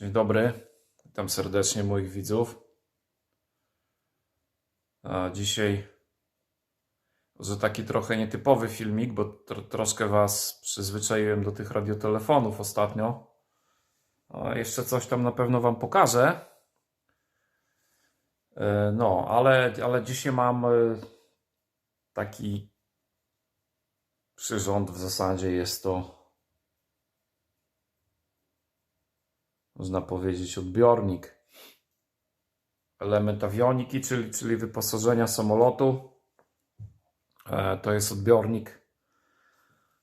Dzień dobry, witam serdecznie moich widzów. A dzisiaj że taki trochę nietypowy filmik, bo tro, troszkę Was przyzwyczaiłem do tych radiotelefonów ostatnio. A jeszcze coś tam na pewno Wam pokażę. E, No, ale, ale dzisiaj mam e, taki przyrząd, w zasadzie jest to można powiedzieć, odbiornik. Element awioniki, czyli, czyli wyposażenia samolotu. E, To jest odbiornik,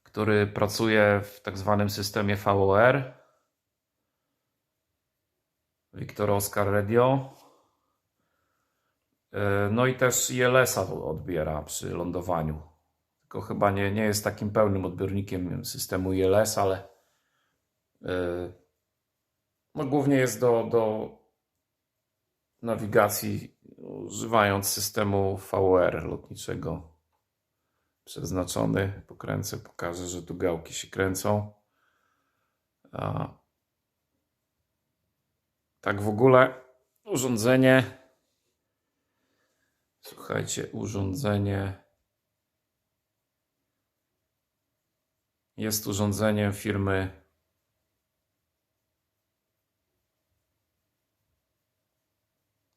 który pracuje w tak zwanym systemie VOR. Victor Oscar Radio. E, No i też ILS-a odbiera przy lądowaniu. Tylko chyba nie, nie jest takim pełnym odbiornikiem systemu ILS, ale e, no, głównie jest do, do nawigacji używając systemu VR lotniczego przeznaczony. Pokręcę, pokażę, że tu gałki się kręcą. A tak w ogóle urządzenie. Słuchajcie, urządzenie jest urządzeniem firmy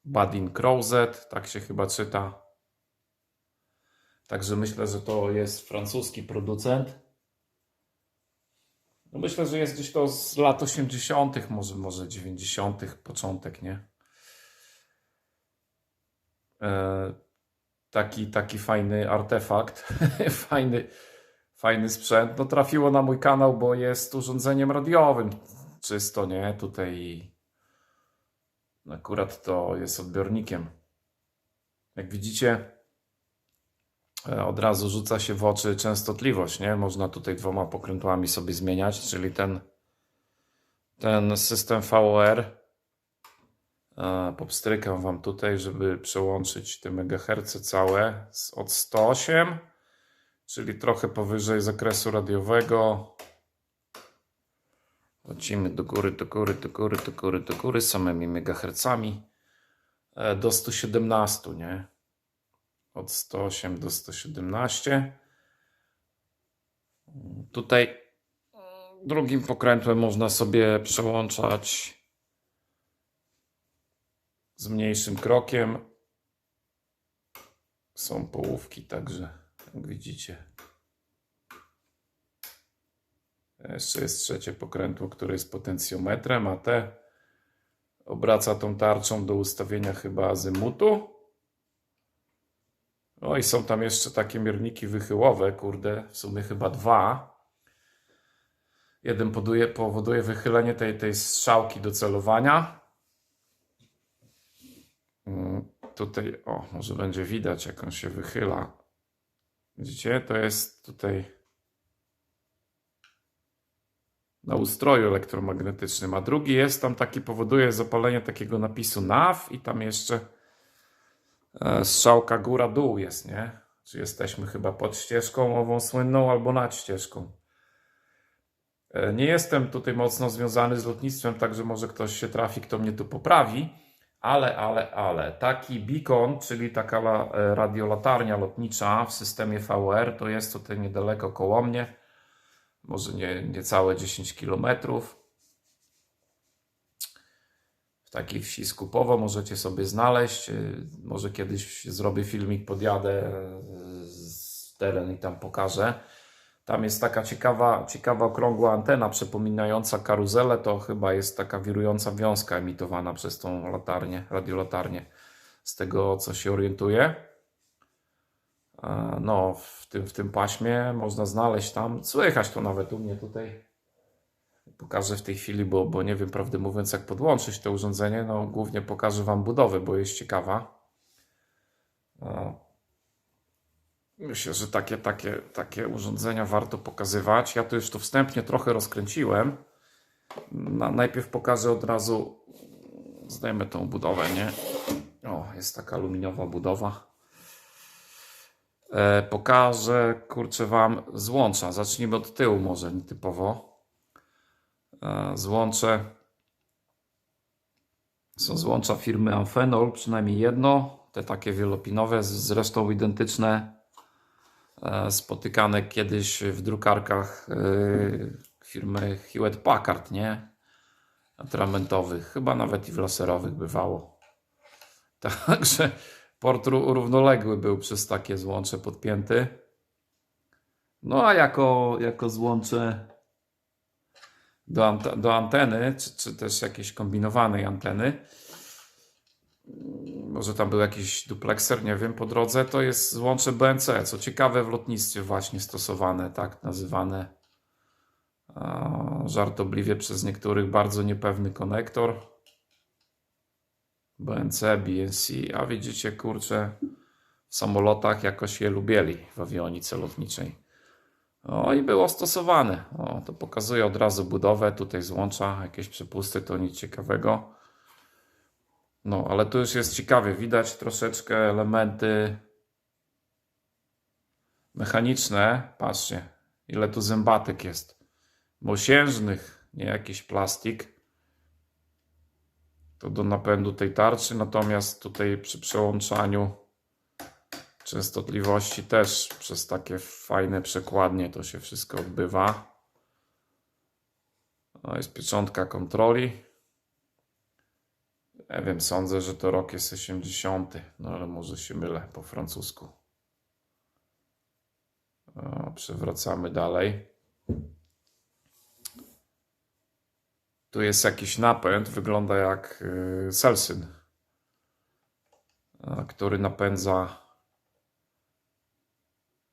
Badin Crozet, tak się chyba czyta. Także myślę, że to jest francuski producent. No myślę, że jest gdzieś to z lat 80., może, może 90., początek, nie? E, taki, taki fajny artefakt, fajny, fajny sprzęt. No trafiło na mój kanał, bo jest urządzeniem radiowym. Czysto, nie? Tutaj Akurat to jest odbiornikiem. Jak widzicie, e, od razu rzuca się w oczy częstotliwość, nie? Można tutaj dwoma pokrętłami sobie zmieniać, czyli ten, ten system VOR. E, Popstrykam Wam tutaj, żeby przełączyć te megaherce całe od 108, czyli trochę powyżej zakresu radiowego, Lecimy do góry, do góry, do góry, do góry, do góry samymi megahercami e, do 117, nie? Od 108 do 117. Tutaj drugim pokrętłem można sobie przełączać z mniejszym krokiem. Są połówki także, jak widzicie. Jeszcze jest trzecie pokrętło, które jest potencjometrem, a te obraca tą tarczą do ustawienia chyba azymutu. No i są tam jeszcze takie mierniki wychyłowe, kurde, w sumie chyba dwa. Jeden powoduje, wychylenie tej, tej strzałki do celowania. Mm, Tutaj, o, może będzie widać, jak on się wychyla. Widzicie, to jest tutaj na ustroju elektromagnetycznym, a drugi jest tam taki, powoduje zapalenie takiego napisu NAW i tam jeszcze e, strzałka góra-dół jest, nie? Czy jesteśmy chyba pod ścieżką ową słynną albo nad ścieżką. E, Nie jestem tutaj mocno związany z lotnictwem, także może ktoś się trafi, kto mnie tu poprawi, ale, ale, ale taki beacon, czyli taka e, radiolatarnia lotnicza w systemie VR, to jest tutaj niedaleko koło mnie może nie, niecałe 10 km. W takiej wsi Skupowo możecie sobie znaleźć. Yy, Może kiedyś zrobię filmik, podjadę yy, z teren i tam pokażę. Tam jest taka ciekawa, ciekawa okrągła antena przypominająca karuzelę. To chyba jest taka wirująca wiązka emitowana przez tą latarnię, radiolatarnię. Z tego co się orientuję. E, No, w tym, w tym paśmie można znaleźć tam, słychać to nawet u mnie tutaj. Pokażę w tej chwili, bo, bo nie wiem, prawdę mówiąc, jak podłączyć to urządzenie. No, głównie pokażę Wam budowę, bo jest ciekawa. No. Myślę, że takie, takie, takie urządzenia warto pokazywać. Ja tu już to wstępnie trochę rozkręciłem. Na, najpierw pokażę od razu, zdejmę tą budowę, nie? O, jest taka aluminiowa budowa. E, pokażę, kurczę, Wam złącza. Zacznijmy od tyłu może, nietypowo. E, złącze Są złącza firmy Amphenol, przynajmniej jedno. Te takie wielopinowe, zresztą identyczne, e, spotykane kiedyś w drukarkach firmy Hewlett Packard, nie? Atramentowych, chyba nawet i w laserowych bywało. Także port ró- równoległy był przez takie złącze podpięty. No a jako, jako złącze do, do anteny, czy, czy też jakiejś kombinowanej anteny, może tam był jakiś duplexer, nie wiem, po drodze, to jest złącze BNC, co ciekawe w lotnictwie właśnie stosowane, tak nazywane żartobliwie przez niektórych bardzo niepewny konektor. BNC, BNC, a widzicie, kurczę, w samolotach jakoś je lubieli w awionice lotniczej. O i było stosowane. O, to pokazuje od razu budowę, tutaj złącza jakieś przepusty, to nic ciekawego. No, ale tu już jest ciekawie, widać troszeczkę elementy mechaniczne. Patrzcie, ile tu zębatek jest. Mosiężnych, nie jakiś plastik. To do napędu tej tarczy, natomiast tutaj przy przełączaniu częstotliwości też przez takie fajne przekładnie to się wszystko odbywa. No jest pieczątka kontroli. Nie wiem, sądzę, że to rok jest 80, no ale może się mylę po francusku. O, przewracamy dalej. Tu jest jakiś napęd, wygląda jak y, Selsyn, a, który napędza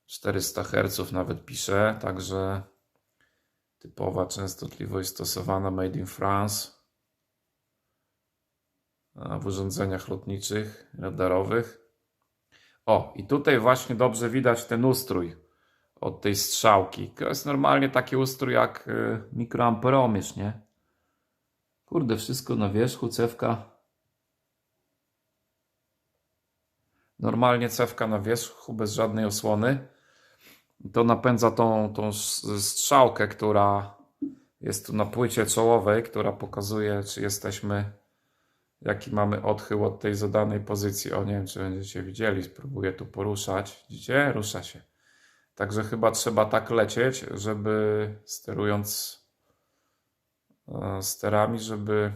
400 Hz, nawet pisze, także typowa częstotliwość stosowana made in France w urządzeniach lotniczych, radarowych. O, i tutaj właśnie dobrze widać ten ustrój od tej strzałki. To jest normalnie taki ustrój jak y, mikroamperomierz, nie? Kurde, wszystko na wierzchu, cewka. Normalnie cewka na wierzchu, bez żadnej osłony. To napędza tą, tą strzałkę, która jest tu na płycie czołowej, która pokazuje, czy jesteśmy, jaki mamy odchył od tej zadanej pozycji. O, nie wiem, czy będziecie widzieli, spróbuję tu poruszać. Widzicie? Rusza się. Także chyba trzeba tak lecieć, żeby sterując sterami, żeby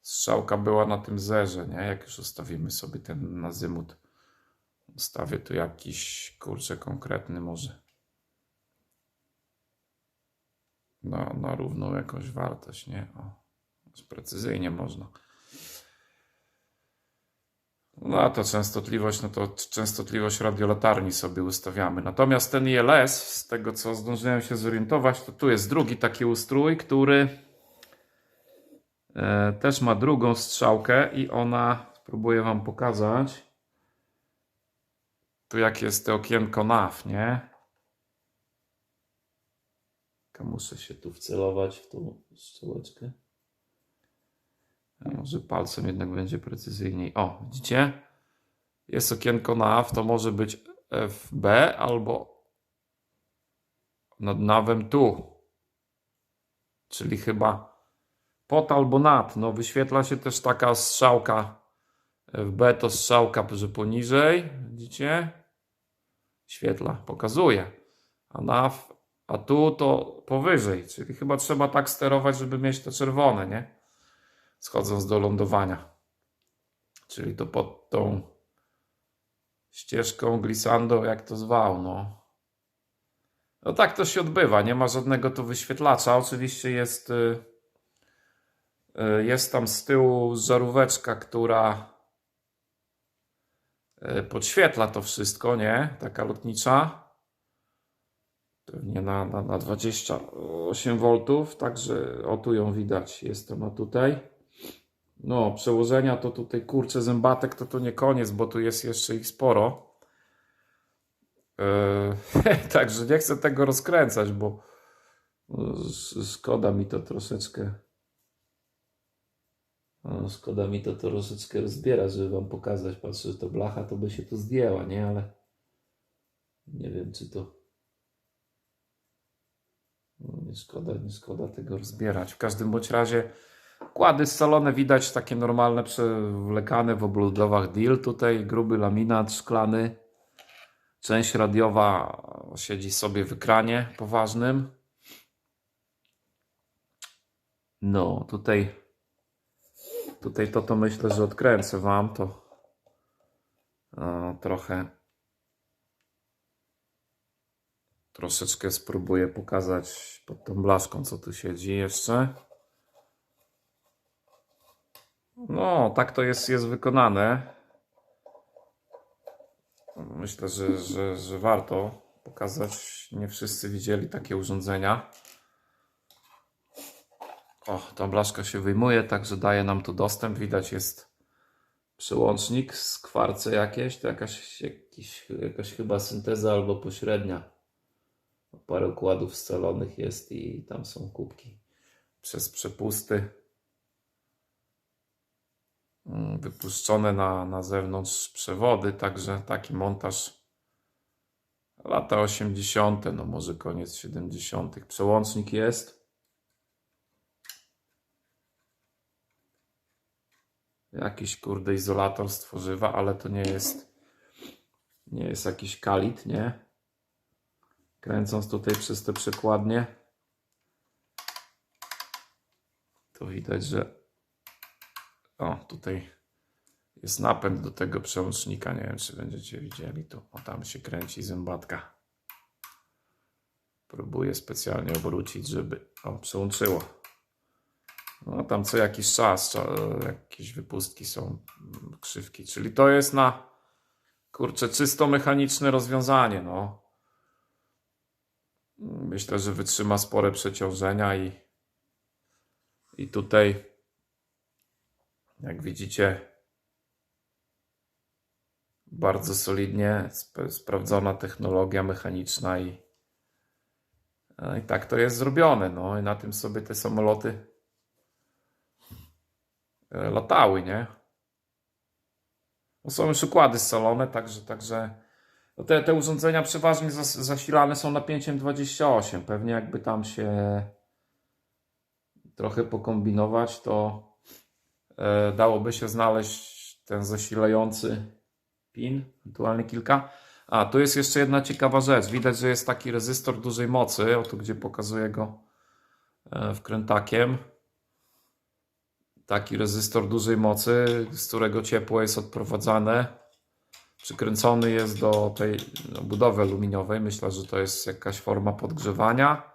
strzałka była na tym zerze, nie? Jak już ustawimy sobie ten azymut. Ustawię tu jakiś, kurczę, konkretny może. Na, na równą jakąś wartość, nie? O, precyzyjnie można. No a to częstotliwość, no to częstotliwość radiolatarni sobie ustawiamy. Natomiast ten ILS, z tego co zdążyłem się zorientować, to tu jest drugi taki ustrój, który e, też ma drugą strzałkę i ona, spróbuję Wam pokazać, tu jak jest to okienko NAV, nie? Muszę się tu wcelować w tą strzałeczkę. Może palcem jednak będzie precyzyjniej. O, widzicie? Jest okienko NAV, to może być FB albo nad nawem tu. Czyli chyba pod albo nad. No wyświetla się też taka strzałka FB to strzałka, że poniżej. Widzicie? Świetla, pokazuje. A NAV, a tu to powyżej. Czyli chyba trzeba tak sterować, żeby mieć to czerwone, nie? Schodząc do lądowania. Czyli to pod tą ścieżką glissando, jak to zwał, no. No tak to się odbywa, nie ma żadnego tu wyświetlacza. Oczywiście jest, y, y, jest tam z tyłu żaróweczka, która y, podświetla to wszystko, nie? Taka lotnicza. Pewnie na, na, na 28 V, także o tu ją widać. Jest ona tutaj. No, przełożenia to tutaj kurczę zębatek to to nie koniec, bo tu jest jeszcze ich sporo. Yy, także nie chcę tego rozkręcać, bo no, sz- szkoda mi to troszeczkę. No, szkoda mi to troszeczkę rozbierać, żeby wam pokazać. Patrzę, że to blacha to by się to zdjęła, nie? Ale nie wiem, czy to. No, nie szkoda, nie szkoda tego rozbierać. W każdym bądź razie Kłady scalone widać, takie normalne, przewlekane w obludowach deal. Tutaj gruby laminat szklany. Część radiowa siedzi sobie w ekranie poważnym. No, tutaj, tutaj to, to myślę, że odkręcę Wam to e, trochę. Troszeczkę spróbuję pokazać pod tą blaszką, co tu siedzi jeszcze. No, tak to jest, jest wykonane. Myślę, że, że, że warto pokazać. Nie wszyscy widzieli takie urządzenia. O, ta blaszka się wyjmuje, także daje nam tu dostęp. Widać jest przełącznik z kwarce jakieś. To jakaś, jakiś, jakaś chyba synteza albo pośrednia. Parę układów scalonych jest i tam są kubki przez przepusty wypuszczone na, na zewnątrz przewody, także taki montaż lata 80., no może koniec 70. Przełącznik jest. Jakiś kurde izolator z tworzywa, ale to nie jest nie jest jakiś kalit, nie? Kręcąc tutaj przez te przekładnie to widać, że o, tutaj jest napęd do tego przełącznika. Nie wiem, czy będziecie widzieli tu. O, tam się kręci zębatka. Próbuję specjalnie obrócić, żeby o, przełączyło. No tam co jakiś czas cza- jakieś wypustki są, krzywki. Czyli to jest na kurczę czysto mechaniczne rozwiązanie, no. Myślę, że wytrzyma spore przeciążenia i i tutaj jak widzicie bardzo solidnie sp- sprawdzona technologia mechaniczna i, no i tak to jest zrobione. No i na tym sobie te samoloty e, latały, nie? No są już układy scalone, także, także no te, te urządzenia przeważnie zas, zasilane są napięciem 28. Pewnie jakby tam się trochę pokombinować, to e, dałoby się znaleźć ten zasilający pin, ewentualnie kilka. A, tu jest jeszcze jedna ciekawa rzecz. Widać, że jest taki rezystor dużej mocy, oto gdzie pokazuję go e, wkrętakiem. Taki rezystor dużej mocy, z którego ciepło jest odprowadzane. Przykręcony jest do tej no, budowy aluminiowej. Myślę, że to jest jakaś forma podgrzewania.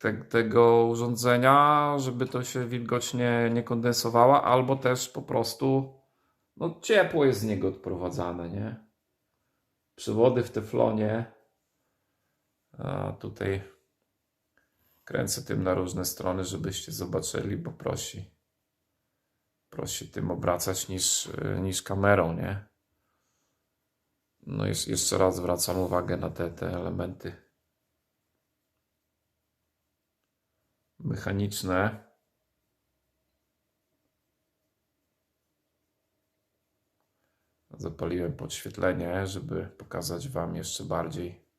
Te, tego urządzenia, żeby to się wilgoć nie, kondensowała, albo też po prostu no, ciepło jest z niego odprowadzane, nie? Przewody w teflonie. A tutaj kręcę tym na różne strony, żebyście zobaczyli, bo prosi, prosi tym obracać niż, niż kamerą, nie? No jeszcze raz zwracam uwagę na te, te elementy mechaniczne. Zapaliłem podświetlenie, żeby pokazać Wam jeszcze bardziej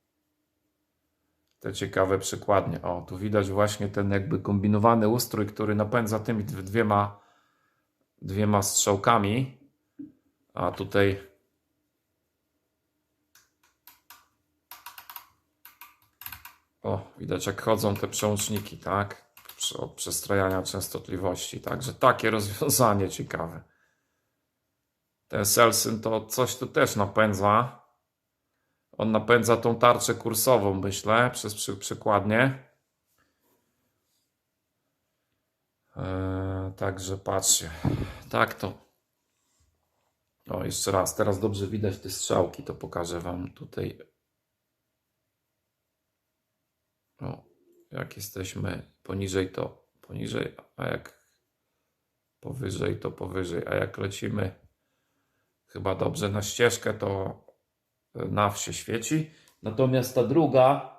te ciekawe przykładnie. O, tu widać właśnie ten jakby kombinowany ustrój, który napędza tymi dwiema, dwiema strzałkami. A tutaj o, widać jak chodzą te przełączniki, tak? Od przestrajania częstotliwości. Także takie rozwiązanie ciekawe. Ten Selsyn to coś tu też napędza. On napędza tą tarczę kursową, myślę, przez przy, przykładnie. Eee, także patrzcie. Tak to. O, jeszcze raz. Teraz dobrze widać te strzałki. To pokażę Wam tutaj. O, jak jesteśmy poniżej, to poniżej, a jak powyżej, to powyżej. A jak lecimy chyba dobrze na ścieżkę, to NAW się świeci. Natomiast ta druga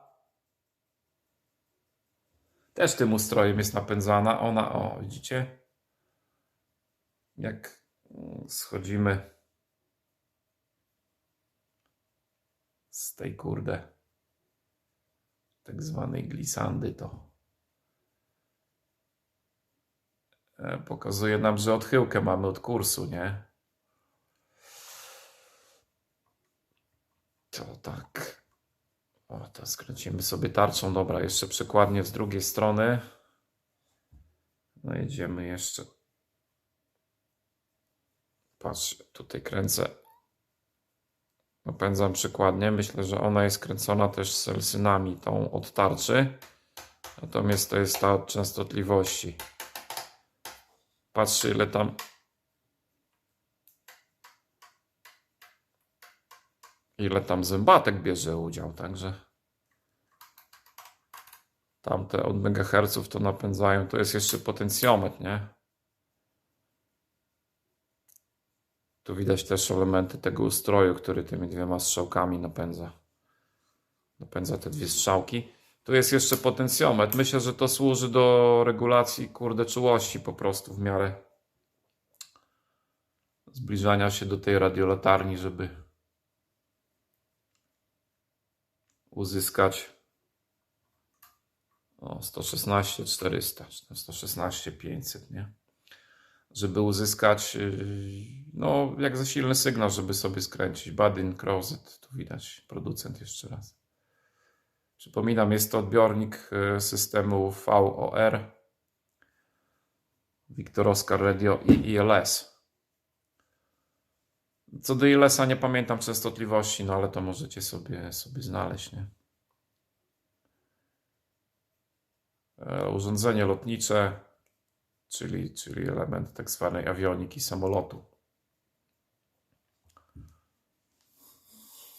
też tym ustrojem jest napędzana. Ona, o, widzicie? Jak schodzimy z tej kurde tak zwanej glisandy, to e, pokazuje nam, że odchyłkę mamy od kursu, nie? To tak. O, to skręcimy sobie tarczą. Dobra, jeszcze przekładnie z drugiej strony. No jedziemy jeszcze. Patrz, tutaj kręcę. Napędzam przykładnie. Myślę, że ona jest kręcona też z elsynami, tą od tarczy. Natomiast to jest ta od częstotliwości. Patrzcie, ile tam. Ile tam zębatek bierze udział, także. Tamte od megaherców to napędzają. To jest jeszcze potencjometr, nie? Tu widać też elementy tego ustroju, który tymi dwiema strzałkami napędza. Napędza te dwie strzałki. Tu jest jeszcze potencjometr. Myślę, że to służy do regulacji, kurde, czułości po prostu w miarę zbliżania się do tej radiolatarni, żeby uzyskać o 116 400, czy tam 116 500, nie? Żeby uzyskać, yy, no, jak za silny sygnał, żeby sobie skręcić. Badin Crozet, tu widać producent jeszcze raz. Przypominam, jest to odbiornik yy, systemu VOR, Victor Oscar Radio i ILS. Co do ILS-a nie pamiętam częstotliwości, no ale to możecie sobie, sobie znaleźć, nie? E, urządzenie lotnicze, czyli, czyli element tak zwanej awioniki samolotu.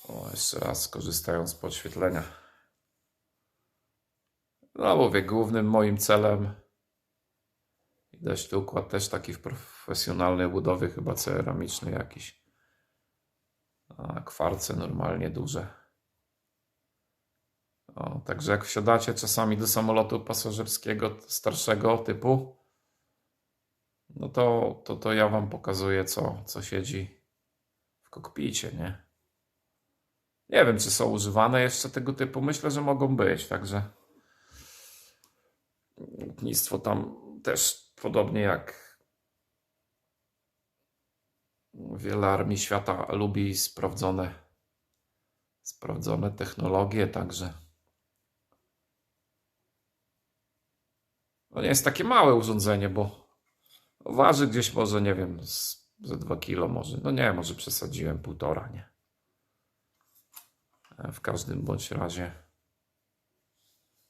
O, jeszcze raz korzystając z podświetlenia. No mówię, głównym moim celem widać tu układ też taki w profesjonalnej budowie, chyba ceramiczny jakiś. A kwarce normalnie duże. O, także jak wsiadacie czasami do samolotu pasażerskiego starszego typu, no to, to, to ja wam pokazuję, co, co siedzi w kokpicie, nie? Nie wiem, czy są używane jeszcze tego typu. Myślę, że mogą być, także lotnictwo tam też podobnie jak wiele armii świata lubi sprawdzone sprawdzone technologie, także To nie jest takie małe urządzenie, bo waży gdzieś może, nie wiem, ze 2 kilo może. No nie, może przesadziłem półtora, nie. E, W każdym bądź razie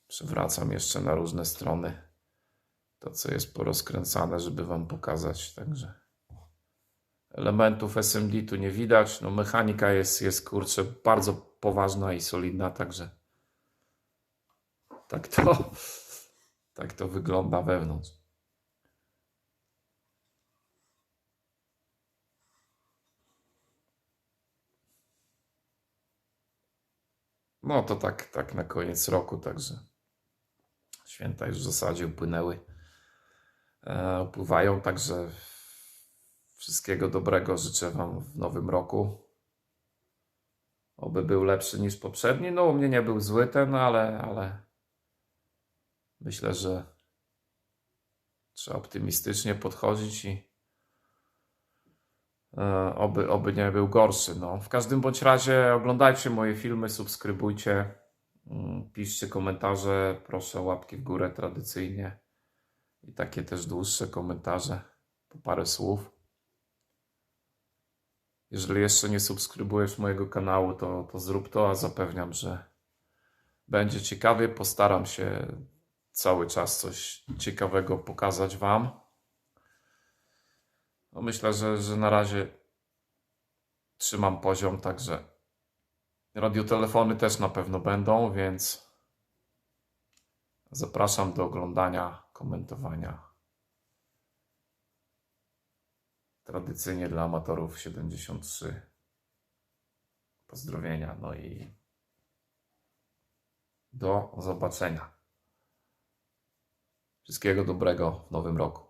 przewracam jeszcze na różne strony to, co jest porozkręcane, żeby Wam pokazać. Także elementów SMD tu nie widać. No mechanika jest, jest kurczę, bardzo poważna i solidna, także tak to, tak to wygląda wewnątrz. No to tak, tak na koniec roku, także święta już w zasadzie upłynęły. E, upływają, także wszystkiego dobrego życzę Wam w nowym roku. Oby był lepszy niż poprzedni. No u mnie nie był zły ten, ale, ale myślę, że trzeba optymistycznie podchodzić i oby, oby nie był gorszy. No. W każdym bądź razie oglądajcie moje filmy, subskrybujcie, mm, piszcie komentarze, proszę łapki w górę tradycyjnie i takie też dłuższe komentarze, po parę słów. Jeżeli jeszcze nie subskrybujesz mojego kanału, to, to zrób to, a zapewniam, że będzie ciekawie. Postaram się cały czas coś ciekawego pokazać Wam. No myślę, że, że na razie trzymam poziom, także radiotelefony też na pewno będą, więc zapraszam do oglądania, komentowania. Tradycyjnie dla amatorów 73. Pozdrowienia, no i do zobaczenia. Wszystkiego dobrego w nowym roku.